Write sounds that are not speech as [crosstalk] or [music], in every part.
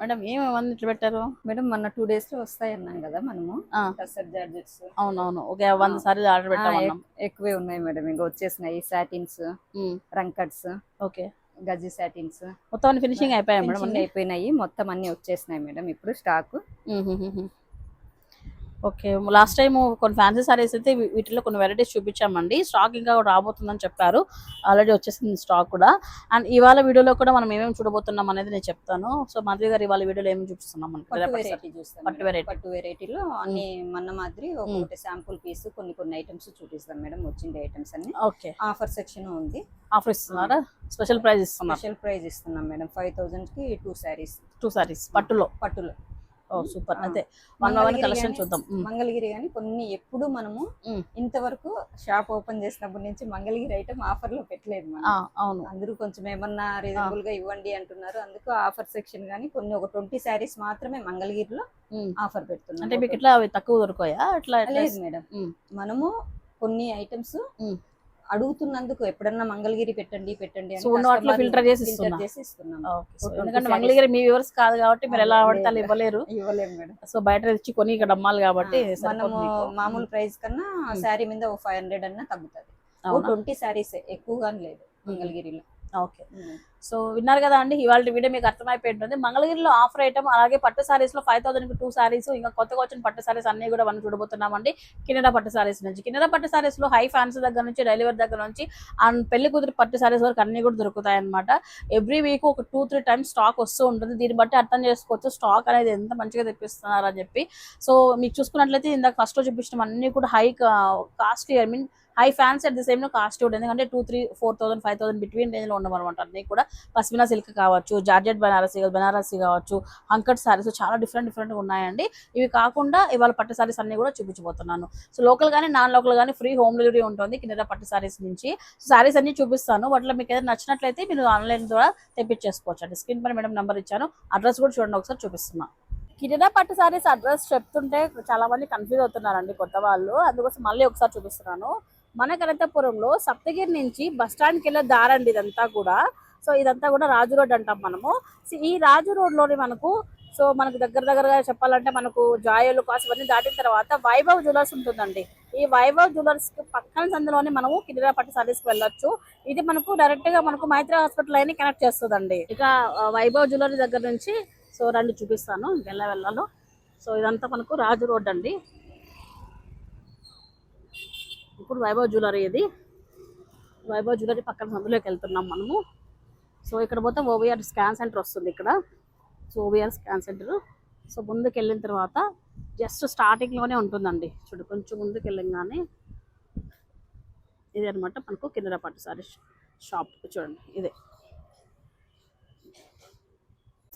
Madam ఏమేమి ఇట్లా పెట్టారు? మేడం మొన్న టూ డేస్లో వస్తాయి అన్నాం కదా మనము. జార్జెట్స్. అవునవును. ఒక వంద సార్లు ఆర్డర్ పెట్టామన్నాం. ఎక్కువే ఉన్నాయి మేడం. ఇంకా వచ్చేసినాయి. సాటిన్స్ రంకట్స్ ఓకే. గజ్జి సాటిన్స్ మొత్తం ఫినిషింగ్ అయిపోయాయి మేడం అన్ని? అయిపోయినాయి. మొత్తం అన్ని వచ్చేసినాయి మేడం. ఇప్పుడు స్టాక్ ఓకే లాస్ట్ టైం కొన్ని ఫ్యాన్సీ సారీస్ అయితే వీటిలో కొన్ని వెరైటీస్ చూపించామండి. స్టాక్ ఇంకా రాబోతుందని చెప్పారు. ఆల్రెడీ వచ్చేసింది స్టాక్ కూడా. అండ్ ఇవాళ వీడియోలో కూడా మనం ఏమేమి చూడబోతున్నాం అనేది నేను చెప్తాను. సో మాధవి గారు ఇవాళ వీడియోలో ఏమేమి చూపిస్తున్నాం పట్టు వెరైటీ పట్టు వెరైటీలో అన్ని మన మాదిరి ఒకటి శాంపుల్ పీస్ కొన్ని కొన్ని ఐటమ్స్ చూపిస్తాం మేడం వచ్చిండే ఐటమ్స్ అన్ని. ఓకే. ఆఫర్ సెక్షన్ ఉంది. ఆఫర్ ఇస్తున్నారా? స్పెషల్ ప్రైస్ ఇస్తున్నారు? స్పెషల్ ప్రైస్ ఇస్తున్నాం మేడం. ఫైవ్ థౌసండ్కి టూ శారీస్ టూ సారీస్ పట్టులో. పట్టులో. సూపర్. అయితే వన్ కలెక్షన్ చూద్దాం మంగళగిరి కానీ కొన్ని ఎప్పుడు మనము. ఇంతవరకు షాప్ ఓపెన్ చేసినప్పటి నుంచి మంగళగిరి ఐటమ్ ఆఫర్లో పెట్టలేదు అవును అందరూ కొంచెం ఏమన్నా రీజనబుల్గా ఇవ్వండి అంటున్నారు అందుకు ఆఫర్ సెక్షన్ గానీ కొన్ని ఒక ట్వంటీ శారీస్ మాత్రమే మంగళగిరిలో. ఆఫర్ పెడుతున్నాం అంటే మీకు ఇట్లా అవి తక్కువ దొరకాయా ఎట్లా లేదు మేడం. మనము కొన్ని ఐటమ్స్. అడుగుతున్నందుకు ఎప్పుడన్నా మంగళగిరి పెట్టండి పెట్టండి filter చేసి. చేసి ఇస్తున్నాం ఎందుకంటే. మంగళగిరి మీ వ్యూవర్స్ కాదు కాబట్టి మీరు ఎలా అదే, పడితే అలా లేదు. ఇవ్వలేరు ఇవ్వలేము మేడం సో బయట తెచ్చి కొని ఇక్కడ అమ్మాలి కాబట్టి మనము. మామూలు ప్రైస్ కన్నా. శారీ మీద ఫైవ్ హండ్రెడ్ అన్నా తగ్గుతుంది? ట్వంటీ శారీస్ ఎక్కువగా లేదు మంగళగిరిలో ఓకే. సో విన్నారు కదా అండి ఇవాళ వీడియో మీకు అర్థమైపోయింది మంగళగిరిలో ఆఫర్ ఐటమ్ అలాగే పట్టు సారీస్లో ఫైవ్ థౌసండ్ టూ సారీస్ ఇంకా కొత్తగా వచ్చిన పట్టు సారీస్ అన్ని కూడా మనం చూడబోతున్నామండి. కిన్నెర పట్టు సారీస్ నుంచి. కిన్నెర పట్టు సారీస్లో హై ఫ్యాన్స్ దగ్గర నుంచి డెలివరీ దగ్గర నుంచి అండ్ పెళ్ళి కూతురు పట్టు సారీస్ వరకు అన్ని కూడా దొరుకుతాయి అనమాట ఎవ్రీ వీక్ ఒక టూ త్రీ టైమ్స్ స్టాక్ వస్తూ ఉంటుంది. దీన్ని బట్టి అర్థం చేసుకోవచ్చు స్టాక్ అనేది ఎంత మంచిగా తెప్పిస్తున్నారు అని చెప్పి. సో మీకు చూసుకున్నట్లయితే ఇందాక ఫస్ట్ చూపించిన అన్ని కూడా high costly I mean high fans at the సేమ్లో cost ఉంటుంది ఎందుకంటే two three four thousand five thousand between రేంజ్లో ఉండమన్నమాట. అన్ని కూడా పస్మినా సిల్క్ కావచ్చు జార్జెట్ బనారసి బనారసి కావచ్చు హంకట్ సారీస్ చాలా డిఫరెంట్ డిఫరెంట్ ఉన్నాయండి. ఇవి కాకుండా ఇవాళ పట్టు సారీస్ అన్ని కూడా చూపించబోతున్నాను. సో లోకల్ కానీ నాన్ లోకల్ కానీ ఫ్రీ హోమ్ డెలివరీ ఉంటుంది కింద పట్టు సారీస్ నుంచి. సారీస్ అన్ని చూపిస్తాను. వాటిలో మీకు ఏదైనా నచ్చినట్లయితే మీరు ఆన్లైన్ ద్వారా తెప్పించేసుకోవచ్చు. అండి స్క్రీన్ పైన మేడం నెంబర్ ఇచ్చాను. అడ్రస్ కూడా చూడండి ఒకసారి చూపిస్తున్నా. కిరిదా పట్టు సారీస్ అడ్రస్ చెప్తుంటే చాలా మంది కన్ఫ్యూజ్ అవుతున్నారండి కొత్త వాళ్ళు. అందుకోసం మళ్ళీ ఒకసారి చూపిస్తున్నాను. మన కనకపురంలో సప్తగిరి నుంచి బస్ వెళ్ళే దారండి ఇదంతా కూడా. సో ఇదంతా కూడా రాజు రోడ్ అంటాం మనము. సో ఈ రాజు రోడ్లోని మనకు సో మనకు దగ్గర దగ్గరగా చెప్పాలంటే మనకు జాయలు కాసు ఇవన్నీ దాటిన తర్వాత వైభవ్ జ్యువెలర్స్ ఉంటుందండి. ఈ వైభవ్ జ్యువెలర్స్ పక్కన సందులోనే మనము కిరిరా పట్టు సారీస్కి వెళ్ళొచ్చు. ఇది మనకు డైరెక్ట్గా మనకు మైత్రి హాస్పిటల్ అయినా కనెక్ట్ చేస్తుందండి. ఇక వైభవ్ జ్యువెలరీ దగ్గర నుంచి సో రండి చూపిస్తాను. వెళ్ళ వెళ్ళాలో. సో ఇదంతా మనకు రాజు రోడ్ అండి. ఇప్పుడు వైభవ్ జ్యువెలరీ ఇది. వైభవ్ జ్యువెలరీ పక్కన సందులోకి వెళ్తున్నాం మనము. సో ఇక్కడ పోతే ఓవిఆర్ స్కాన్ సెంటర్ వస్తుంది ఇక్కడ. So OVR scan centre. So ముందుకు వెళ్ళిన తర్వాత జస్ట్ స్టార్టింగ్లోనే ఉంటుందండి. చూడు కొంచెం ముందుకు వెళ్ళంగానే ఇది అనమాట మనకు కింద పట్టు సారీ షాప్ చూడండి ఇదే.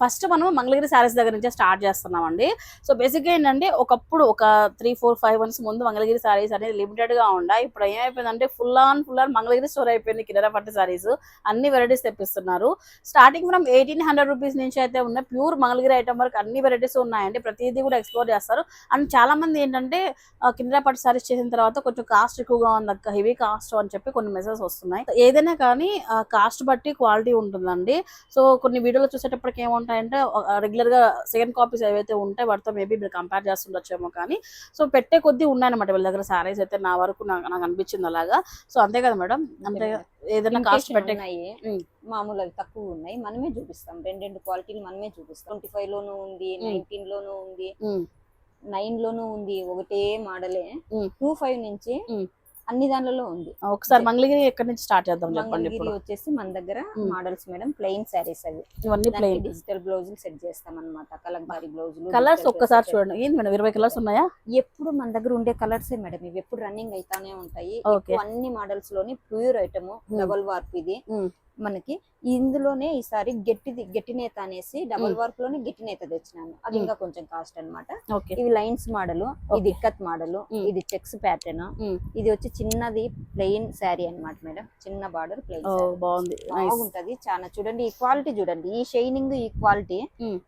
ఫస్ట్ మనం మంగళగిరి శారీస్ దగ్గర నుంచే స్టార్ట్ చేస్తున్నామండి. సో బేసిక్గా ఏంటంటే ఒకప్పుడు ఒక త్రీ ఫోర్ ఫైవ్ మంత్స్ ముందు మంగళగిరి శారీస్ అనేది లిమిటెడ్గా ఉండే. ఇప్పుడు ఏమైపోయిందంటే full on full on Mangalagiri store అయిపోయింది కిరణ పట్టు శారీస్ అన్ని varieties తెప్పిస్తున్నారు. Starting from eighteen hundred rupees నుంచి అయితే ఉన్న ప్యూర్ మంగళగిరి ఐటమ్ వరకు అన్ని వెరైటీస్ ఉన్నాయండి. ప్రతిదీ కూడా ఎక్స్ప్లోర్ చేస్తారు. అండ్ చాలా మంది ఏంటంటే ఆ, కింద పట్టు చేసిన తర్వాత కొంచెం కాస్ట్ ఎక్కువగా ఉంది అక్క హెవీ కాస్ట్ అని చెప్పి కొన్ని మెసేజ్ వస్తున్నాయి. ఏదైనా కానీ కాస్ట్ బట్టి క్వాలిటీ ఉంటుందండి. సో కొన్ని వీడియోలు చూసేటప్పటికి ఏమో రెగ్యులర్గా సెకండ్ కాపీస్ ఏవైతే ఉంటాయి వాటితో మేబీ మీరు కంపేర్ చేస్తుండొచ్చేమో కానీ సో పెట్టే కొద్దీ ఉన్నాయన్నమాట. వీళ్ళ దగ్గర సారీస్ అయితే నా వరకు నాకు నాకు అనిపించింది అలాగా. సో అంతే కదా మేడం? అంతే ఏదైనా కాస్ట్ పెట్టే. మామూలు అవి తక్కువ ఉన్నాయి. మనమే చూపిస్తాం. రెండు రెండు క్వాలిటీలు మనమే చూపిస్తాం. ట్వంటీ ఫైవ్ లోను ఉంది. నైన్టీన్ లోను ఉంది నైన్ లోను ఉంది. ఒకటే మోడలే. టూ ఫైవ్ నుంచి. అన్ని దానిలో ఉంది. ఒకసారి మంగళగిరి ఎక్కడి నుంచి స్టార్ట్ చేద్దాం చెప్పండి ఇప్పుడు. వచ్చేసి మన దగ్గర. మోడల్స్ మేడం ప్లెయిన్ శారీస్ అవి. ఇవన్నీ ప్లెయిన్. డిజిటల్ బ్లౌజులు సెట్ చేస్తాం అనమాట కలంకారీ బ్లౌజులు కలర్స్ ఒక్కసారి చూడండి. ఏంటి మేడం ఇరవై కలర్స్ ఉన్నాయా? ఎప్పుడు మన దగ్గర ఉండే కలర్సే మేడం ఇవి ఎప్పుడు రన్నింగ్ అయితానే ఉంటాయి. అన్ని మోడల్స్లోని ప్యూర్ ఐటమ్ డబల్ వార్ప్ ఇది. మనకి ఇందులోనే ఈసారి గట్టిది గట్టి నేత అనేసి డబల్. వార్ప్లోనే గట్టి నేత తెచ్చినాను అది. ఇంకా కొంచెం కాస్ట్ అన్నమాట ఓకే ఇవి లైన్స్ మోడల్ ఇది ఇక్కత్ మోడల్. ఇది చెక్స్ ప్యాటర్న్. ఇది వచ్చి చిన్నది ప్లెయిన్ శారీ అన్నమాట మేడం చిన్న బార్డర్ ప్లెయిన్ బాగుంది బాగుంటది చాలా చూడండి ఈ క్వాలిటీ చూడండి ఈ షైనింగ్ ఈ క్వాలిటీ.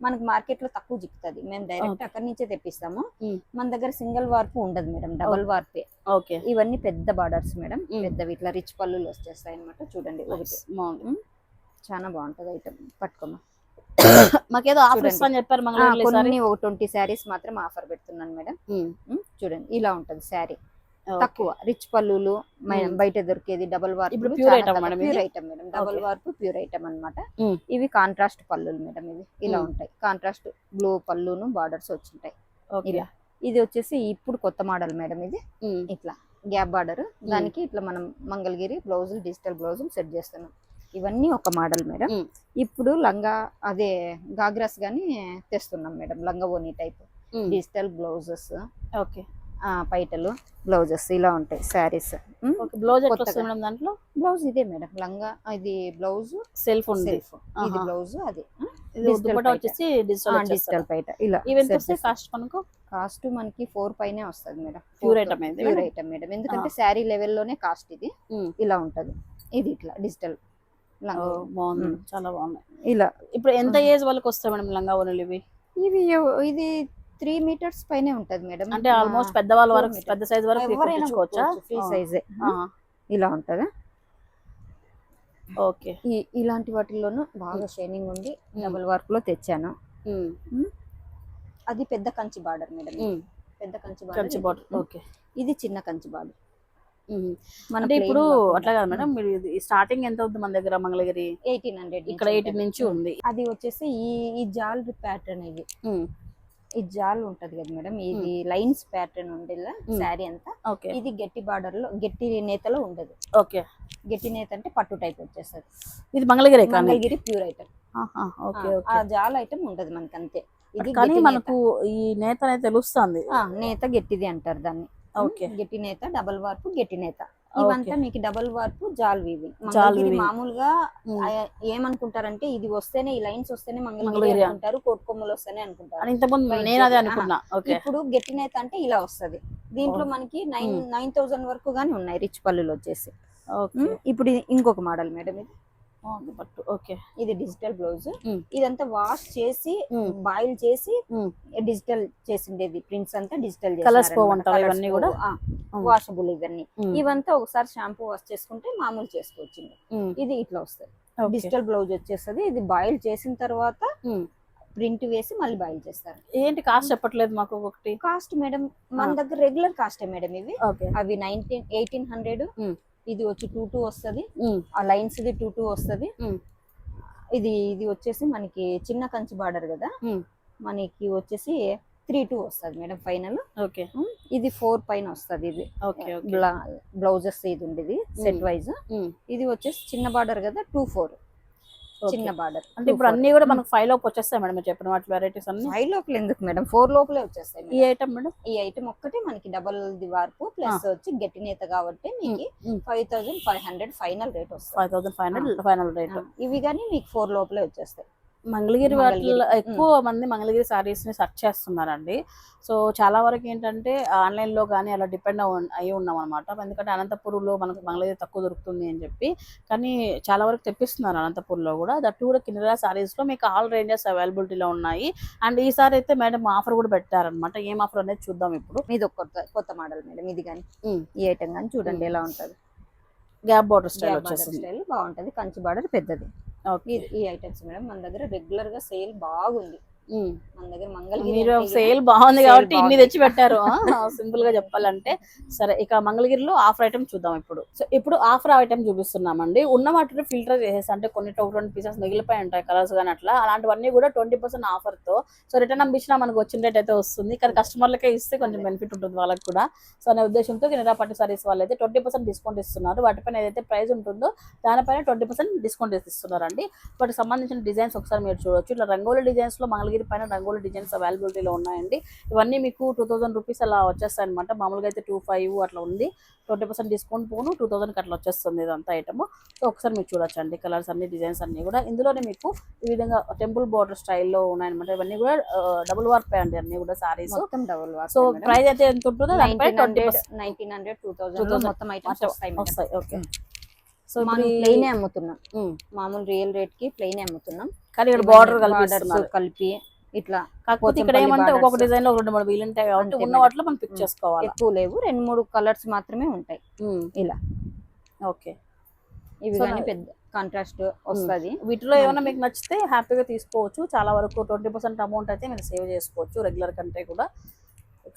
మనకి మార్కెట్లో తక్కువ చిక్కుతుంది మేము డైరెక్ట్. అక్కడి నుంచే తెప్పిస్తాము. మన దగ్గర సింగిల్ వార్పు ఉండదు మేడం డబల్ వార్పే ఓకే. ఇవన్నీ పెద్ద బార్డర్స్ మేడం. పెద్దవి ఇట్లా రిచ్ పళ్ళులు వచ్చేస్తాయి అనమాట చూడండి ఒకటి. బాగుంది. చాలా బాగుంటది ఐటమ్. పట్టుకోమా [coughs] మాకేదో ఆఫర్ చూడండి. ఇస్తా అని చెప్పారు కొన్ని ఒక ట్వంటీ శారీస్ మాత్రం ఆఫర్ పెడుతున్నాను మేడం. చూడండి ఇలా ఉంటది శారీ. తక్కువ. Rich um. బయట దొరికేది డబుల్ వార్ప్ ఇప్పుడు pure item madam pure? Item madam. Double. Warp pure item అన్నమాట. ఉమ్. ఇవి కాంట్రాస్ట్ పళ్ళులు మేడం ఇవి. ఇలా. ఉంటాయి. కాంట్రాస్ట్ బ్లూ పళ్ళును బార్డర్స్ వచ్చింటాయి. ఓకే. ఇలా ఇది వచ్చేసి ఇప్పుడు కొత్త మోడల్ మేడం ఇది. ఇట్లా గ్యాప్ బార్డర్. దానికి ఇట్లా మనం Mangalagiri blouse digital blouse set చేస్తున్నాం. ఇవన్నీ ఒక మోడల్ మేడం. ఇప్పుడు లంగా అదే గాగ్రాస్ గాని తెస్తున్నాం మేడం. లంగా ఓని టైప్. Digital blouses. ఓకే. పైటలు బ్లౌజెస్ ఇలా ఉంటాయి శారీస్. బ్లౌజ్ మేడం దాంట్లో? బ్లౌజ్ ఇదే మేడం లంగా ఇది బ్లౌజ్ సెల్ఫ్ సెల్ఫ్. ఇది. బ్లౌజ్ అది. వచ్చేసి డిజిటల్ పైట. ఇలా ఈవెంట్ వస్తే కాస్ట్ మనకు? కాస్ట్ మనకి ఫోర్ పైనే వస్తుంది మేడం. Item ఇది ప్యూర్? Item madam. ఎందుకంటే శారీ లెవెల్లోనే కాస్ట్ ఇది. ఇలా ఉంటది. ఇది ఇట్లా డిజిటల్ బాగుంది. చాలా బాగుంది. ఇలా. ఇప్పుడు ఎంత ఏజ్ వాళ్ళకి వస్తాయి మేడం లంగా ఓనులు ఇవి ఇది త్రీ మీటర్స్ పైనే ఉంటది మేడం. అంటే ఆల్మోస్ట్ పెద్దవాళ్ళ వరకు. పెద్ద సైజ్ వరకు ఎవరైనా ఫ్రీ. సైజే. ఇలా ఉంటది? ఓకే. ఈ ఇలాంటి వాటిల్లోనూ బాగా షైనింగ్ ఉంది. డబుల్ వర్క్లో తెచ్చాను అది పెద్ద కంచి బార్డర్ మేడం. పెద్ద కంచి కంచి బార్డర్. ఓకే. ఇది చిన్న కంచి బార్డర్. అంటే ఇప్పుడు అట్లా కాదు మేడం మీరు స్టార్టింగ్ ఎంత అవుతుంది మన దగ్గర మంగళగిరి? ఎయిటీన్ హండ్రెడ్ ఇక్కడ ఎయిటీన్ నుంచి ఉంది. అది వచ్చేసి ఈ ఈ జాల్ ప్యాటర్న్ ఇది. ఈ జాల్ ఉంటది కదా మేడం? ఇది లైన్స్ ప్యాటర్న్ ఉండేలా. శారీ అంతా. ఇది గట్టి బార్డర్లో గట్టి నేతలో ఉండదు. ఓకే. గట్టి నేత అంటే పట్టు టైప్ వచ్చేస్తుంది. ఇది మంగళగిరి మంగళగిరి ప్యూర్ ఐటమ్. ఆ జాల్ ఐటమ్ ఉండదు మనకి అంతే ఇది కానీ మనకు ఈ నేత అనేది తెలుస్తుంది నేత. గట్టిది అంటారు దాన్ని. ఓకే. గట్టి నేత డబల్ వార్పు గట్టి నేత. ఇవంతా మీకు డబల్ వార్పు జాల్ వీవింగ్. మామూలుగా ఏమనుకుంటారంటే ఇది వస్తేనే ఈ లైన్స్ వస్తేనే మంగళగిరి అనుకుంటారు కోట్కొమ్మలు వస్తేనే అనుకుంటారు. ఇప్పుడు గట్టి నేత అంటే ఇలా వస్తది. దీంట్లో. మనకి నైన్. నైన్ థౌసండ్ వరకు గానీ ఉన్నాయి రిచ్ పళ్ళులు వచ్చేసి. ఇప్పుడు ఇంకొక మోడల్ మేడం ఇది. బాగుంది పట్టు. ఓకే. ఇది డిజిటల్ బ్లౌజ్. ఇదంతా వాష్ చేసి. బాయిల్ చేసి. డిజిటల్ చేసిండేది. ప్రింట్స్ అంతా డిజిటల్ ఇవన్నీ కూడా? వాషబుల్ ఇవన్నీ. ఇవంతా ఒకసారి షాంపూ వాష్ చేసుకుంటే మామూలు చేసుకోవచ్చు ఇది ఇట్లా వస్తుంది. డిజిటల్ బ్లౌజ్ వచ్చేస్తుంది. ఇది బాయిల్ చేసిన తర్వాత. ప్రింట్ వేసి మళ్ళీ బాయిల్ చేస్తారు. ఏంటి కాస్ట్ చెప్పట్లేదు మాకు ఒకటి? కాస్ట్ మేడం మన. దగ్గర రెగ్యులర్ కాస్టే మేడం ఇవి. అవి నైన్టీన్ ఎయిటీన్ హండ్రెడ్. ఇది వచ్చి టూ టూ వస్తుంది. ఆ లైన్స్ ఇది టూ టూ వస్తుంది. ఇది ఇది వచ్చేసి మనకి చిన్న కంచి బార్డర్ కదా. మనకి వచ్చేసి త్రీ టూ వస్తుంది మేడం ఫైనల్. ఓకే. ఇది ఫోర్ పైన వస్తుంది ఇది. బ్లౌజెస్ ఇది ఉండేది సెట్. వైజ్. ఇది వచ్చేసి చిన్న బార్డర్ కదా టూ ఫోర్. చిన్న బార్డర్ అంటే ఇప్పుడు అన్ని కూడా మనకు ఫైవ్ లోపు వచ్చేస్తాయి మేడం మీరు చెప్పిన వాటి వెరైటీస్ అన్ని. ఫైవ్ లోపల ఎందుకు మేడం? ఫోర్ లోపలే వచ్చేస్తాయి ఈ. Item madam? ఈ ఐటమ్ ఒక్కటే మనకి డబల్ ది వార్పు ప్లస్ వచ్చి గట్టి నేత కాబట్టి మీకు ఉమ్. Five thousand five hundred final rate వస్తుంది. Five thousand five hundred final rate ఇవి కానీ మీకు ఫోర్ లోపలే వచ్చేస్తాయి. మంగళగిరి. వాటిలో ఎక్కువ మంది మంగళగిరి సారీస్ని సెర్చ్ చేస్తున్నారండి. సో చాలా వరకు ఏంటంటే ఆన్లైన్లో కానీ అలా డిపెండ్ అయి ఉన్నాం అనమాట ఎందుకంటే అనంతపూర్లో మనకు మంగళగిరి తక్కువ దొరుకుతుంది అని చెప్పి. కానీ చాలా వరకు తెప్పిస్తున్నారు అనంతపూర్లో కూడా. దట్ కూడా కింద సారీస్లో మీకు ఆల్ రేంజెస్ అవైలబిలిటీలో ఉన్నాయి. అండ్ ఈసారి అయితే మేడం ఆఫర్ కూడా పెట్టారనమాట ఏం ఆఫర్ అనేది చూద్దాం ఇప్పుడు. ఒక కొత్త కొత్త మోడల్ మేడం ఇది కానీ. ఈ ఐటమ్ కానీ చూడండి. ఎలా ఉంటది. గ్యాప్ బార్డర్ స్టైల్ వచ్చేసింది. స్టైల్ బాగుంటది. కంచి బార్డర్ పెద్దది. ఈ ఐటమ్స్ మేడం మన దగ్గర రెగ్యులర్గా సేల్ బాగుంది. మన దగ్గర మంగళగిరి మీరు సేల్ బాగుంది కాబట్టి ఇన్ని. తెచ్చి పెట్టారు [laughs] సింపుల్గా చెప్పాలంటే సరే ఇక మంగళగిరిలో ఆఫర్ ఐటమ్ చూద్దాం ఇప్పుడు. సో ఇప్పుడు ఆఫర్ ఐటమ్ చూపిస్తున్నామండి. ఉన్న వాటిని ఫిల్టర్ చేసేసి అంటే కొన్ని ట్వంటీ పీసెస్ మిగిలిపోయి ఉంటాయి కలర్స్ కానీ అట్లా. అలాంటివన్నీ కూడా ట్వంటీ పర్సెంట్ ఆఫర్తో. సో రిటర్న్ పంపించినా మనకు వచ్చిన రేట్ అయితే వస్తుంది. కానీ కస్టమర్లకే ఇస్తే కొంచెం బెనిఫిట్ ఉంటుంది వాళ్ళకి కూడా. సో అనే ఉద్దేశంతో కెనరా పట్టు సారీస్ వాళ్ళు అయితే ట్వంటీ పర్సెంట్ డిస్కౌంట్ ఇస్తున్నారు. వాటిపైన ఏదైతే ప్రైస్ ఉంటుందో దానిపైన ట్వంటీ పర్సెంట్ డిస్కౌంట్ ఇస్తున్నారండి. వాటికి సంబంధించిన డిజైన్స్ ఒకసారి మీరు చూడొచ్చు. ఇట్లా రంగోలీ డిజైన్స్లో మంగళగిరి పైన రంగోలీ డిజైన్స్ అవైలబిలిటీలో ఉన్నాయండి. ఇవన్నీ మీకు టూ థౌసండ్ రూపీస్ అలా వచ్చేస్తాయి అనమాట మామూలుగా అయితే టూ ఫైవ్ అట్లా ఉంది. ట్వంటీ పర్సెంట్ డిస్కౌంట్ పోను టూ థౌసండ్కి అట్లా వచ్చేస్తుంది ఇదంతా ఐటమ్ సో ఒకసారి మీరు చూడొచ్చు అండి కలర్స్ అన్ని డిజైన్స్ అన్ని కూడా. ఇందులోనే మీకు ఈ విధంగా టెంపుల్ బార్డర్ స్టైల్లో ఉన్నాయన్నమాట. ఇవన్నీ కూడా డబుల్ వర్క్ అండి అన్ని కూడా సారీస్ మొత్తం డబుల్ సో ప్రైస్ అయితే ఎంత ఉంటుందో దానిపై twenty nineteen hundred two 2000 thousand మొత్తం ఐటమ్స్. వస్తాయి. ఓకే. సో మనం ప్లెయిన్ అమ్ముతున్నాం. మామూలు రియల్ రేట్కి ప్లెయిన్ అమ్ముతున్నాం. కానీ ఇక్కడ బార్డర్ కల్పిస్తున్నారు కలిపి ఇట్లా కాకపోతే ఇక్కడ ఏమంటే ఒక్కొక్క. డిజైన్లో రెండు మూడు వీలు ఉంటాయి కాబట్టి ఉన్న. వాటిలో మనం పిక్. చేసుకోవాలి? ఎక్కువ లేవు. రెండు మూడు కలర్స్ మాత్రమే ఉంటాయి. ఇలా. ఓకే. ఇవి కానీ పెద్ద కాంట్రాస్ట్ వస్తది. వీటిలో ఏమైనా మీకు నచ్చితే హ్యాపీగా తీసుకోవచ్చు. చాలా వరకు ట్వంటీ పర్సెంట్ అమౌంట్ అయితే మీరు సేవ్ చేసుకోవచ్చు రెగ్యులర్ కంటే కూడా.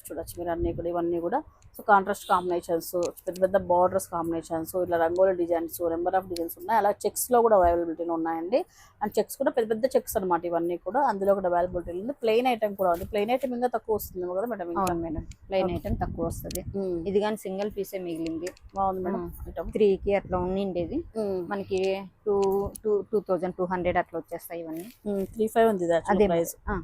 చూడొచ్చు మీరు అన్ని కూడా ఇవన్నీ కూడా. సో కాంట్రాస్ట్ కాంబినేషన్స్ పెద్ద పెద్ద బార్డర్స్ కాంబినేషన్స్ ఇట్లా rangoli designs number of designs ఉన్నాయి. అలా చెక్స్లో కూడా అవైలబిలిటీలో ఉన్నాయండి. అండ్ చెక్స్ కూడా పెద్ద పెద్ద చెక్స్ అన్నమాట ఇవన్నీ కూడా. అందులో కూడా అవైలబిలిటీ ఉంది. ప్లెయిన్ ఐటమ్ కూడా ఉంది. ప్లెయిన్ ఐటమ్ ఇంకా తక్కువ వస్తుంది కదా మేడం ఇంకా? మేడం ప్లెయిన్ ఐటమ్ తక్కువ వస్తది. ఉమ్, ఇది కానీ సింగిల్ పీసే మిగిలింది. బాగుంది మేడం. ఐటమ్ త్రీ కి అట్లా ఉండిండేది. మనకి two two two thousand two hundred అట్లా వచ్చేస్తాయి ఇవన్నీ. త్రీ ఫైవ్ ఉంది అదే ఆ,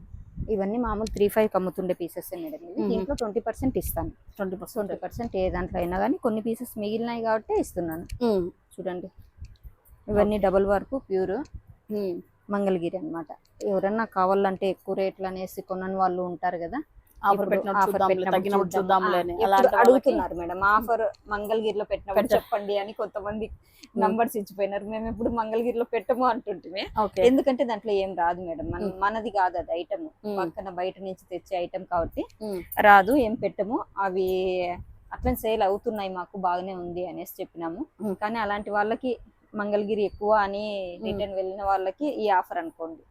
ఇవన్నీ మామూలు త్రీ ఫైవ్ అమ్ముతుండే పీసెస్ మేడం మ్మ్. దీంట్లో ట్వంటీ పర్సెంట్ ఇస్తాను. ట్వంటీ పర్సెంట్ ట్వంటీ పర్సెంట్ ఏ దాంట్లో అయినా కానీ కొన్ని పీసెస్ మిగిలినాయి కాబట్టి ఇస్తున్నాను. చూడండి. ఇవన్నీ డబుల్ వర్క్ ప్యూర్ మంగళగిరి అన్నమాట. ఎవరన్నా కావాలంటే ఎక్కువ రేట్లు అనేసి కొనని వాళ్ళు ఉంటారు కదా ఆఫర్ ఇప్పుడు పెట్టినప్పుడు చూద్దాంలే అడుగుతున్నారు మేడం ఆఫర్ మంగళగిరిలో పెట్టినప్పుడు పెట్ట- చెప్పండి అని కొంతమంది నంబర్స్ ఇచ్చిపోయినారు. మేము ఎప్పుడు మంగళగిరిలో పెట్టము అంటుంటే ఎందుకంటే దాంట్లో ఏం రాదు మేడం. మన. మనది కాదు అది ఐటమ్. పక్కన బయట నుంచి తెచ్చే ఐటమ్ కాబట్టి. రాదు ఏం పెట్టము. అవి అట్లా సేల్ అవుతున్నాయి మాకు బాగానే ఉంది అనేసి చెప్పినాము. కానీ అలాంటి వాళ్ళకి మంగళగిరి ఎక్కువ అని రిటర్న్ వెళ్ళిన వాళ్ళకి ఈ ఆఫర్ అనుకోండి.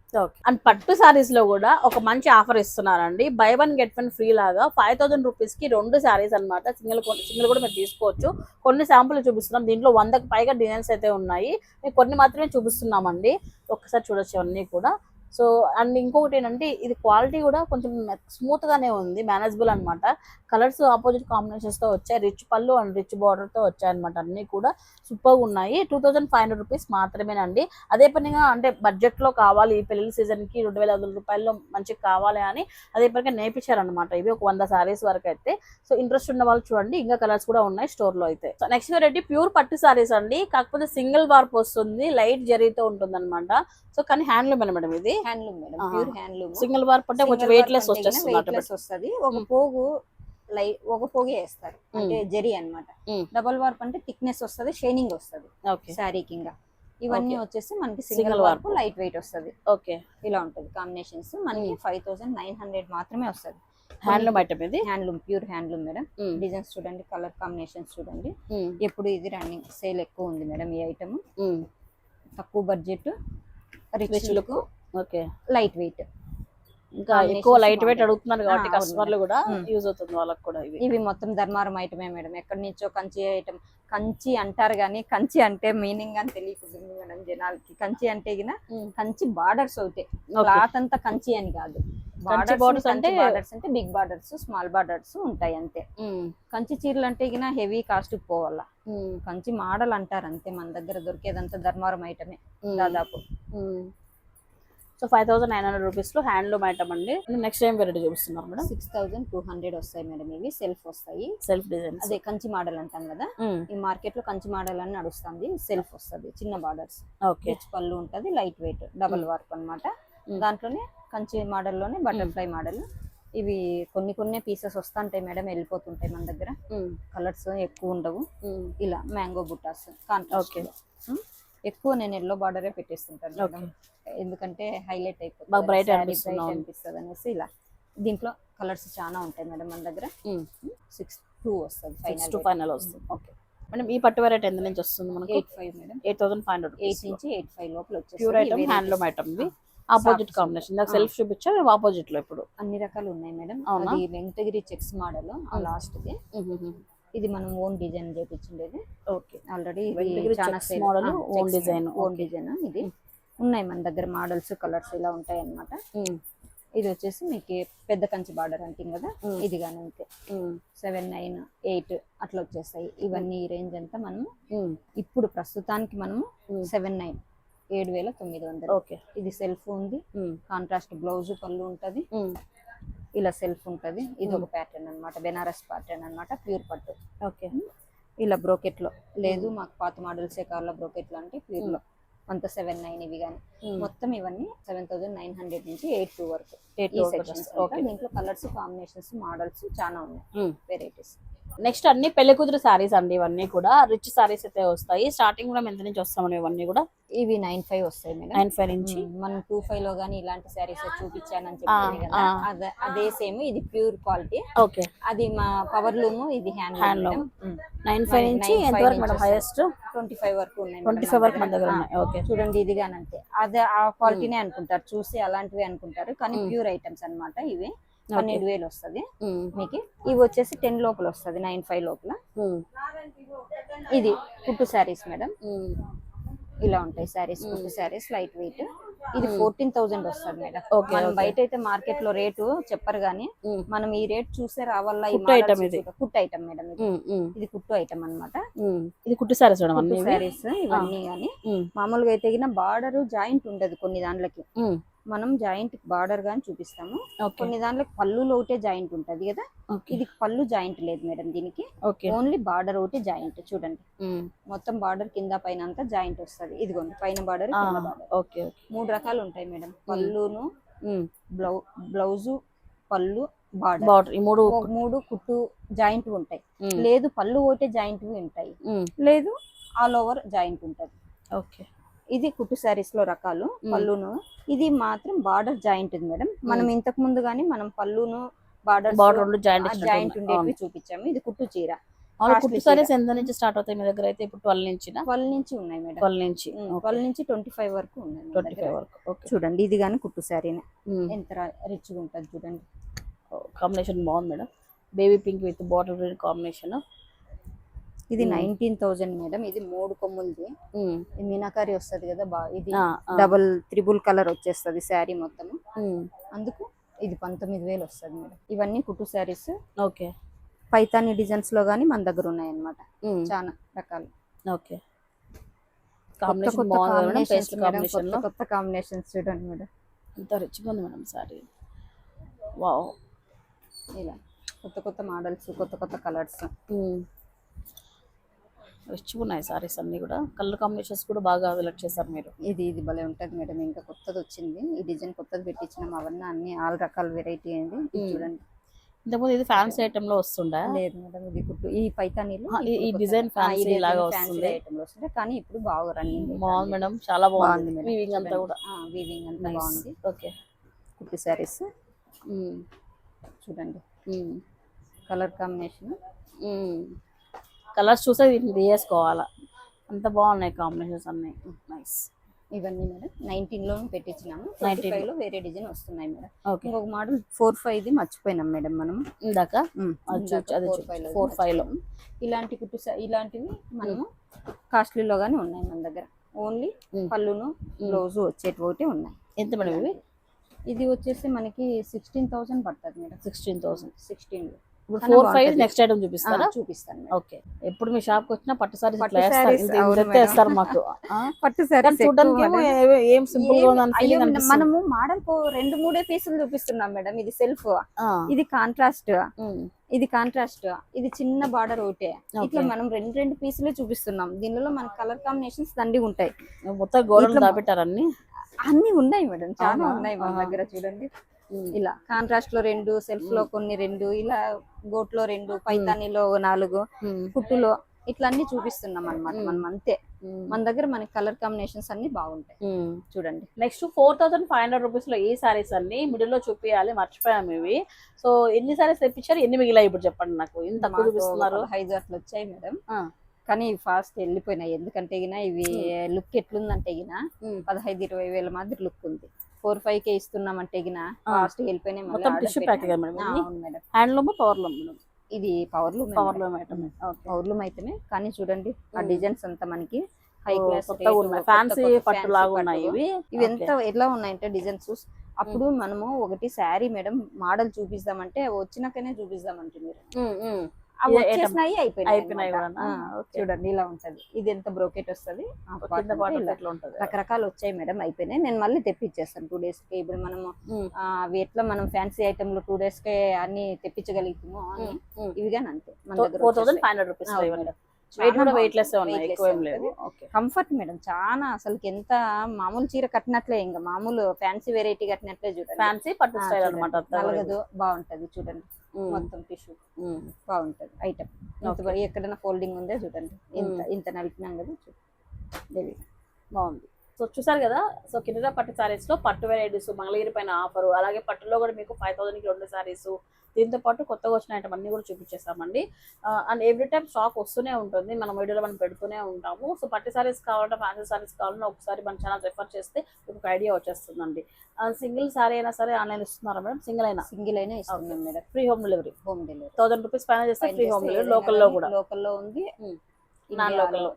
అండ్ పట్టు శారీస్లో కూడా ఒక మంచి ఆఫర్ ఇస్తున్నారండి. Buy one get one free లాగా ఫైవ్ థౌసండ్ రూపీస్కి రెండు శారీస్ అన్నమాట. సింగిల్ సింగిల్ కూడా మీరు తీసుకోవచ్చు. కొన్ని శాంపుల్ చూపిస్తున్నాం. దీంట్లో వందకు పైగా డిజైన్స్ అయితే ఉన్నాయి. కొన్ని మాత్రమే చూపిస్తున్నామండి. ఒక్కసారి చూడొచ్చు అన్నీ కూడా. సో అండ్ ఇంకొకటి ఏంటంటే ఇది క్వాలిటీ కూడా కొంచెం స్మూత్ గానే ఉంది మేనేజబుల్ అన్నమాట. కలర్స్ ఆపోజిట్ కాంబినేషన్స్తో వచ్చాయి. రిచ్ పళ్ళు అండ్ రిచ్ బార్డర్తో అన్నీ అన్ని కూడా సూపర్ ఉన్నాయి. Two thousand five hundred rupees మాత్రమేనండి. అదే పనిగా అంటే బడ్జెట్లో కావాలి ఈ పెళ్ళి సీజన్కి రెండు వేల ఐదు వందల రూపాయల్లో మంచిగా కావాలి అని అదే పనిగా నేర్పించారనమాట ఇవి ఒక వంద సారీస్ వరకు అయితే. సో ఇంట్రెస్ట్ ఉన్న వాళ్ళు చూడండి ఇంకా కలర్స్ కూడా ఉన్నాయి స్టోర్లో అయితే. సో నెక్స్ట్ వెరైటీ ప్యూర్ పట్టు సారీస్ అండి. కాకపోతే సింగిల్ వార్ప్ వస్తుంది లైట్ జరీతో ఉంటుంది అనమాట సో కానీ హ్యాండ్లూమ్ అనమాట ఇది. Handloom madam. Pure handloom. Single warp అంటే కొంచెం వెయిట్ లెస్ వచ్చేస్తుంది వెయిట్ వస్తుంది. ఒక పోగు లై ఒక పోగే వేస్తారు. అంటే జరి అన్నమాట. డబల్ వార్ప్ అంటే థిక్నెస్ వస్తుంది షైనింగ్ వస్తుంది ఓకే. శారీ కింద. ఇవన్నీ. వచ్చేసి మనకి సింగిల్. వార్ప్. లైట్ వెయిట్ వస్తుంది. ఓకే. ఇలా ఉంటుంది కాంబినేషన్స్. మనకి. ఫైవ్ థౌసండ్ నైన్ హండ్రెడ్ మాత్రమే వస్తుంది. హ్యాండ్లూమ్ ఐటమ్ ఇది? Handloom pure handloom madam. Designs చూడండి కలర్ కాంబినేషన్స్ చూడండి. ఎప్పుడు ఇది రన్నింగ్ సేల్ ఎక్కువ ఉంది మేడం ఈ ఐటమ్. తక్కువ budget rich. Look. Okay. Light weight. ఇంకా ఎక్కువ లైట్ వెయిట్. అడుగుతున్నారు కాబట్టి కస్టమర్లు కూడా. యూజ్ అవుతుంది వాళ్ళకి కూడా ఇవి. ఇవి మొత్తం ధర్మారం ఐటమే మేడం. ఎక్కడి నుంచో కంచి ఐటమ్ కంచి అంటారు కానీ కంచి అంటే మీనింగ్ అని తెలియకుంటుంది మేడం జనాలకి. కంచి అంటే గిన. కంచి బార్డర్స్ అవుతాయి. క్లాత్ అంతా కంచి అని కాదు. borders అంటే- బార్డర్స్ అంటే బిగ్ బార్డర్స్ స్మాల్ బార్డర్స్ ఉంటాయి అంతే. కంచి చీరలు అంటే గిన హెవీ కాస్ట్ పోవాలా. కంచి మోడల్ అంటారు అంతే మన దగ్గర దొరికేదంతా ధర్మారం ఐటమే. దాదాపు. So five thousand nine hundred రూపీస్లో హ్యాండ్లూమ్ ఐటమ్ అండి. నెక్స్ట్ టైం వెరైటీ చూపిస్తున్నారు madam? Six thousand two hundred వస్తాయి మేడం ఇవి. సెల్ఫ్ వస్తాయి. సెల్ఫ్ డిజైన్ అదే కంచి మోడల్ అంటాం కదా? ఈ మార్కెట్లో కంచి మోడల్ అని నడుస్తుంది. సెల్ఫ్ వస్తుంది. చిన్న బార్డర్స్ ఓకే పళ్ళు ఉంటది లైట్ వెయిట్ డబల్ వర్క్ అన్నమాట. Mm. దాంట్లోనే కంచి మోడల్లోనే బటర్ఫ్లై మోడల్ ఇవి కొన్ని కొన్ని పీసెస్ వస్తుంటాయి మేడం వెళ్ళిపోతుంటాయి మన దగ్గర. కలర్స్ ఎక్కువ ఉండవు. ఇలా మ్యాంగో బుటాస్ కాంట్రాస్ట్. ఎక్కువ నేను ఎల్లో బార్డరే పెట్టేస్తుంటాను. ఎందుకంటే హైలైట్ అయిపోతుంది. అవును. అనిపిస్తుంది అనేసి ఇలా. దీంట్లో కలర్స్ చాలా ఉంటాయి మేడం మన దగ్గర. సిక్స్ టూ వస్తుంది సిక్స్ టు ఫైనల్ వస్తుంది. ఓకే మేడం ఈ పట్టు వెరైటీ ఎంత నుంచి వస్తుంది మనకి? Eight five madam eight thousand five hundred eight నుంచి ఎయిట్ ఫైవ్ లోపల ప్యూర్ ఐటమ్ వచ్చేసి హ్యాండ్లూమ్ ఐటమ్ ఇవి ఆపోజిట్ Soft కాంబినేషన్ నాకు Ah. సెల్ఫ్ చూపించా మేము ఆపోజిట్లో ఇప్పుడు. అన్ని రకాలు ఉన్నాయి మేడం అవునా? వెంకటగిరి చెక్స్ మోడల్ ఆ. Last the. ఇది మనం ఓన్ డిజైన్ చేపించిండేది. ఓకే. ఆల్రెడీ చాలా model, own design. Own design ఇది. ఉన్నాయి మన దగ్గర మోడల్స్ కలర్స్ ఇలా ఉంటాయి అన్నమాట ఇది వచ్చేసి మీకు పెద్ద కంచి బార్డర్ అంటాం కదా. ఇది కానీ అంతే. సెవెన్ నైన్ ఎయిట్ అట్లా వచ్చేస్తాయి. ఇవన్నీ ఈ రేంజ్ అంతా మనము ఇప్పుడు ప్రస్తుతానికి మనము సెవెన్ నైన్ ఏడు వేల తొమ్మిది వందలు. ఓకే. ఇది సెల్ఫ్ ఉంది కాంట్రాస్ట్ బ్లౌజ్ పళ్ళు ఉంటది. ఇలా సెల్ఫ్ ఉంటది. ఇది ఒక ప్యాటర్న్ అన్నమాట. బెనారస్ ప్యాటర్న్ అన్నమాట. ప్యూర్ పట్టు. ఓకే. ఇలా బ్రోకెట్లో. లేదు మాకు పాత మోడల్సే కావాలా బ్రోకెట్లో అంటే ప్యూర్లో. అంత సెవెన్ నైన్ ఇవి కానీ మొత్తం ఇవన్నీ సెవెన్ థౌసండ్ నైన్ హండ్రెడ్ నుంచి ఎయిట్ టూ వరకు. దీంట్లో కలర్స్ కాంబినేషన్స్ మోడల్స్ చాలా ఉన్నాయి. వెరైటీస్ నెక్స్ట్ అన్ని పెళ్ళి కూతురు సారీస్ అండి ఇవన్నీ కూడా. రిచ్ సారీస్ అయితే వస్తాయి. స్టార్టింగ్ కూడా ఎంత నుంచి వస్తామని ఇవన్నీ కూడా? ఇవి నైన్ ఫైవ్ వస్తాయి మేడం. నైన్ ఫైవ్ నుంచి? మనం టూ ఫైవ్లో గానీ ఇలాంటి శారీస్ చూపించానని కదా. ఆ. అదే సేమ్ ఇది ప్యూర్ క్వాలిటీ. ఓకే. అది మా పవర్ లూమ్ ఇది హ్యాండ్ Handloom. నైన్ ఫైవ్ నుంచి ఎంత వరకు మేడం హైయెస్ట్ ట్వంటీ ఫైవ్ వరకు ఉన్నాయి ట్వంటీ ఫైవ్ వరకు మన దగ్గర ఉన్నాయి. ఓకే. చూడండి ఇది గాని అంతే. అదే ఆ క్వాలిటీనే అనుకుంటారు. చూసి అలాంటివి అనుకుంటారు. కానీ. ప్యూర్ ఐటమ్స్ అన్నమాట ఇవి. పన్నెండు వేలు వస్తది. మీకు. ఇవి వచ్చేసి టెన్ లోపల వస్తది నైన్ ఫైవ్ లోపల. ఇది కుట్టు శారీస్ మేడం. ఇలా ఉంటాయి శారీస్ కుట్టు శారీస్ లైట్ వెయిట్. ఇది ఫోర్టీన్ థౌసండ్ వస్తుంది మేడం. మనం. బయట అయితే మార్కెట్లో రేటు చెప్పరు గానీ మనం ఈ రేట్ చూసే రావాలా కుట్టు ఐటమ్ మేడం ఇది. కుట్టు ఐటమ్ అన్నమాట. ఇది కుట్టు సారీస్ శారీస్ ఇవన్నీ గానీ. మామూలుగా అయితే బార్డర్ జాయింట్ ఉండదు కొన్ని దాంట్లకి. మనం జాయింట్ బార్డర్ గాని చూపిస్తాము. కొన్ని దాంట్లకి పళ్ళులో ఒకటే జాయింట్ ఉంటది కదా? ఇది పళ్ళు జాయింట్ లేదు మేడం దీనికి. ఓన్లీ బార్డర్ ఒకటి జాయింట్ చూడండి. మొత్తం బార్డర్ కింద పైన అంతా జాయింట్ వస్తది. ఇదిగోండి పైన బార్డర్ మూడు రకాలు ఉంటాయి మేడం. పళ్ళును బ్లౌ బ్లౌజు పళ్ళు బార్డర్. ఈ మూడు మూడు కుట్టు జాయింట్ ఉంటాయి. లేదు పళ్ళు ఒకటే జాయింట్ ఉంటాయి. లేదు ఆల్ ఓవర్ జాయింట్ ఉంటది. ఓకే. ఇది కుట్టు శారీస్లో రకాలు పళ్ళును. ఇది మాత్రం బార్డర్ జాయింట్ ఉంది మేడం. మనం ఇంతకు ముందు గానీ మనం పళ్ళును బార్డర్ బార్డర్ రెండు జాయింట్ జాయింట్ ఉండేవి చూపించాము. ఇది కుట్టు చీర. కుట్టు సారీస్ ఎంత నుంచి స్టార్ట్ అవుతాయి మీ దగ్గర అయితే? ఇప్పుడు ట్వెల్వ్ నుంచి ట్వెల్వ్ నుంచి ఉన్నాయి మేడం. ట్వెల్వ్ నుంచి. ట్వెల్వ్ నుంచి ట్వంటీ ఫైవ్ వరకు ఉన్నాయి ట్వంటీ. ఫైవ్ వరకు. చూడండి ఇది గానీ కుట్టు శారీనే ఎంత రిచ్గా ఉంటది చూడండి. కాంబినేషన్ బాగుంది madam. Baby pink with bottle green combination ఇది నైన్టీన్ థౌజండ్ మేడం. ఇది మూడు కొమ్ములది. మీనాకారి వస్తది కదా బా ఇది డబల్ త్రిబుల్ కలర్ వచ్చేస్తది శారీ మొత్తం. అందుకు ఇది పంతొమ్మిది వేలు వస్తది మేడం. ఇవన్నీ కుట్టు శారీస్. ఓకే. పైతాని డిజైన్స్లో గానీ మన దగ్గర ఉన్నాయి అన్నమాట చాలా రకాలు. ఓకే. కొత్త కాంబినేషన్ కాంబినేషన్స్ చూడండి మేడం. ఎంత రిచ్గా ఉంది మేడం సారీ వావ్. ఇలా కొత్త కొత్త మోడల్స్ కొత్త కొత్త కలర్స్ రిచ్గా ఉన్నాయి సారీస్ అన్ని కూడా. కలర్ కాంబినేషన్స్ కూడా బాగా సెలెక్ట్ చేశారు మీరు. ఇది ఇది భలే ఉంటది మేడం. ఇంకా కొత్తది వచ్చింది. ఈ డిజైన్ కొత్తది పెట్టించినాం అవన్నీ అన్ని ఆల్ రకాల వెరైటీ అయింది. చూడండి. ఇంతకుముందు ఇది ఫ్యాన్సీ ఐటమ్లో వస్తుండే లేదు మేడం ఇది కుట్టు ఈ పైతానీలు ఈ- fancy design లాగా వస్తుంది. item లో వస్తుంది. కానీ ఇప్పుడు బాగా రన్నింగ్ బాగుంది మేడం. చాలా బాగుంది. వీవింగ్ అంతా కూడా. వీవింగ్ అంతా బాగుంది. ఓకే కుట్టు శారీస్ చూడండి. కలర్ కాంబినేషన్ కలర్స్ చూసే వీటిని తీయేసుకోవాలా అంత బాగున్నాయి కాంబినేషన్స్ అన్ని. నైస్ ఇవన్నీ మేడం. నైన్టీన్లో పెట్టించినాము. 19 ఫైవ్లో. వేరే డిజైన్ వస్తున్నాయి మేడం. ఓకే ఇంకొక మోడల్ ఫోర్ ఫైవ్ ది మర్చిపోయినాం మేడం మనం ఇందాక? ఉమ్, అది ఇందాక చూ- అది four చూ- five లో four five లో. మర్చిపోయాము. ఇలాంటి కుట్టు ఇలాంటివి మనము కాస్ట్లీలో గానీ ఉన్నాయి మన దగ్గర. ఓన్లీ. పళ్ళును బ్లౌజ్ వచ్చేటివి ఒకటి ఉన్నాయి. ఎంత మేడం ఇవి? ఇది వచ్చేసి మనకి సిక్స్టీన్ థౌసండ్ పడుతుంది మేడం. సిక్స్టీన్ థౌసండ్ సిక్స్టీన్ ఇప్పుడు ఫోర్ ఫైవ్. నెక్స్ట్ ఐటమ్ చూపిస్తారా? చూపిస్తాను. ఓకే. ఎప్పుడు మీ షాప్కి వచ్చినా పట్టు ఇట్లా వేస్తారు. మాకు? [laughs] పట్టు సారీస్ చూడడానికి ఏ- సింపుల్గా మనము మోడల్ రెండు మూడే పీసులు చూపిస్తున్నాం మేడం. ఇది సెల్ఫ్ ఇది కాంట్రాస్ట్ ఇది కాంట్రాస్ట్ ఇది చిన్న బార్డర్ ఒకటే. ఇట్లా. మనం రెండు రెండు పీసులే చూపిస్తున్నాం. దీనిలో మన కలర్ కాంబినేషన్స్ దండి ఉంటాయి. మొత్తం ఇట్లా- దాపెట్టారు అన్ని? అన్ని ఉన్నాయి మేడం. చాలా? ఉన్నాయి మన. దగ్గర చూడండి. ఇలా. కాంట్రాస్ట్లో రెండు సెల్ఫ్లో కొన్ని రెండు ఇలా గోట్లో రెండు పైతానీలో నాలుగు కుట్టులో ఇట్లా అన్ని చూపిస్తున్నాం అన్నమాట మ్మ్. మనం అంతే. మన దగ్గర మనకి కలర్ కాంబినేషన్స్ అన్ని బాగుంటాయి. చూడండి. Next four thousand five hundred రూపీస్లో ఈ సారీస్ అన్ని మిడిల్లో చూపించాలి మర్చిపోయాము ఇవి. సో ఎన్ని సారీస్ తెప్పించారు? ఎన్ని మిగిలాయి ఇప్పుడు చెప్పండి నాకు. ఇంత తక్కువ చూపిస్తున్నారు. ఐదు అట్లా వచ్చాయి మేడం. కానీ ఫాస్ట్ వెళ్ళిపోయినాయి. ఎందుకంటే ఇవి లుక్ ఎట్లుందంటే గిన ఉమ్. పదహైదు ఇరవై వేల మాదిరి లుక్ ఉంది. ఫోర్ ఫైవ్ కే ఇస్తున్నామంటే గిన ఫాస్ట్ వెళ్ళిపోయినాయి మొత్తం ఆ, ఇది? అవును madam. Handloom power loom madam? ఇది power loom power loom item okay power loom అయితేనే. కానీ చూడండి ఆ. డిజైన్స్ అంతా మనకి హై క్లాస్ ఫ్యాన్సీ పట్టు లాగా ఉన్నాయి ఇవి? ఇవి ఎంత ఎలా ఉన్నాయంటే డిజైన్స్ అప్పుడు మనము ఒకటి శారీ మేడం మోడల్ చూపిస్తామంటే వచ్చినాకనే చూపిస్తామంటున్నారు వచ్చేసినాయి అయిపోయినాయి చూడండి ఇలా ఉంటది. ఇది ఎంత బ్రోకెట్ వస్తది? రకరకాలు వచ్చాయి మేడం అయిపోయినాయి. నేను మళ్ళీ తెప్పించేస్తాను టూ డేస్కి. ఇప్పుడు మనము అవి ఎట్లా మనం ఫ్యాన్సీ ఐటమ్లో టూ డేస్కి అన్ని తెప్పించగలుగుతామో అని ఉమ్, ఉమ్. ఇవి కానీ అంతే మన దగ్గర four thousand five hundred rupees. Weight కూడా వెయిట్ లెస్ కంఫర్ట్ మేడం చాలా అసలు ఎంత మామూలు చీర కట్టినట్లే ఇంకా. మామూలు ఫ్యాన్సీ వెరైటీ కట్టినట్లే చూడండి. ఫ్యాన్సీ పట్టు స్టైల్. అనమాట బాగుంటది చూడండి. మొత్తం టిష్యూ బాగుంటది. ఐటమ్ ఎక్కడైనా ఫోల్డింగ్ ఉందే చూడండి. ఇంత ఇంత నలిపినాం కదా చూడండి బాగుంది. సో చూసారు కదా? సో కింద పట్టు సారీస్లో పట్టు వెరైటీస్ మంగళగిరి పైన ఆఫర్ అలాగే పట్టులో కూడా మీకు ఫైవ్ థౌసండ్కి రెండు సారీస్ దీంతో పాటు కొత్తగా వచ్చిన ఐటమ్ అన్ని కూడా చూపించేస్తామండి. అండ్ ఎవ్రీ టైం స్టాక్ వస్తూనే ఉంటుంది. మనం వీడియోలో మనం పెడుతూనే ఉంటాము. సో పట్టు సారీస్ కావాలంటే ఫ్యాన్సీ సారీస్ కావాలన్నా ఒకసారి మన ఛానల్ రెఫర్ చేస్తే మీకు ఒక ఐడియా వచ్చేస్తుందండి. సింగిల్ సారీ అయినా సరే ఆన్లైన్ ఇస్తున్నారా మేడం? సింగిల్ అయినా? సింగిల్ అయినా ఇస్తున్నాం madam. Free home delivery home delivery thousand rupees పైన చేస్తే ఫ్రీ హోమ్ డెలివరీ లోకల్లో కూడా. లోకల్లో ఉంది. నాన్ లోకల్లో.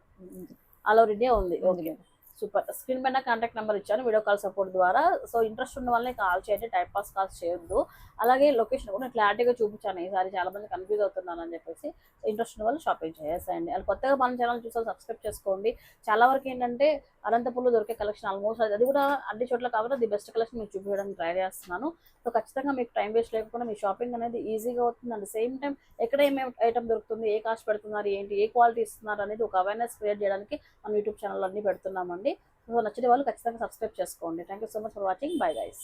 ఆల్ ఓవర్ ఇండియా ఉంది. ఓకే సూపర్ స్క్రీన్ పైన కాంటాక్ట్ నెంబర్ ఇచ్చాను వీడియో కాల్ సపోర్ట్ ద్వారా. సో ఇంట్రెస్ట్ ఉన్న వాళ్ళని కాల్ చేయండి టైం పాస్ కాల్స్ చేయొద్దు. అలాగే లొకేషన్ కూడా క్లారిటీగా చూపించాను. ఈసారి చాలా మంది కన్ఫ్యూజ్ అవుతున్నాను అని చెప్పేసి. ఇంట్రెస్ట్ ఉన్న వాళ్ళు షాపింగ్ చేసేయండి. అది కొత్తగా మన ఛానల్ చూసారు సబ్స్క్రైబ్ చేసుకోండి. చాలా వరకు ఏంటంటే అనంతపూర్లో దొరికే కలెక్షన్ ఆల్మోస్ట్ అది కూడా అన్ని చోట్ల కాబట్టి ది బెస్ట్ కలెక్షన్ మీకు చూపించడానికి ట్రై చేస్తున్నాను. సో ఖచ్చితంగా మీకు టైం వేస్ట్ లేకుండా మీ షాపింగ్ అనేది ఈజీగా అవుతుంది. అండ్ సేమ్ టైం ఎక్కడ ఏమేమి ఐటమ్ దొరుకుతుంది ఏ కాస్ట్ పెడుతున్నారు ఏంటి ఏ క్వాలిటీ ఇస్తున్నారు అనేది ఒక అవేర్నెస్ క్రియేట్ చేయడానికి మన యూట్యూబ్ ఛానల్ అన్ని పెడుతున్నామండి. సో నచ్చిన వాళ్ళు ఖచ్చితంగా సబ్స్క్రైబ్ చేసుకోండి. Thank you so much for watching bye guys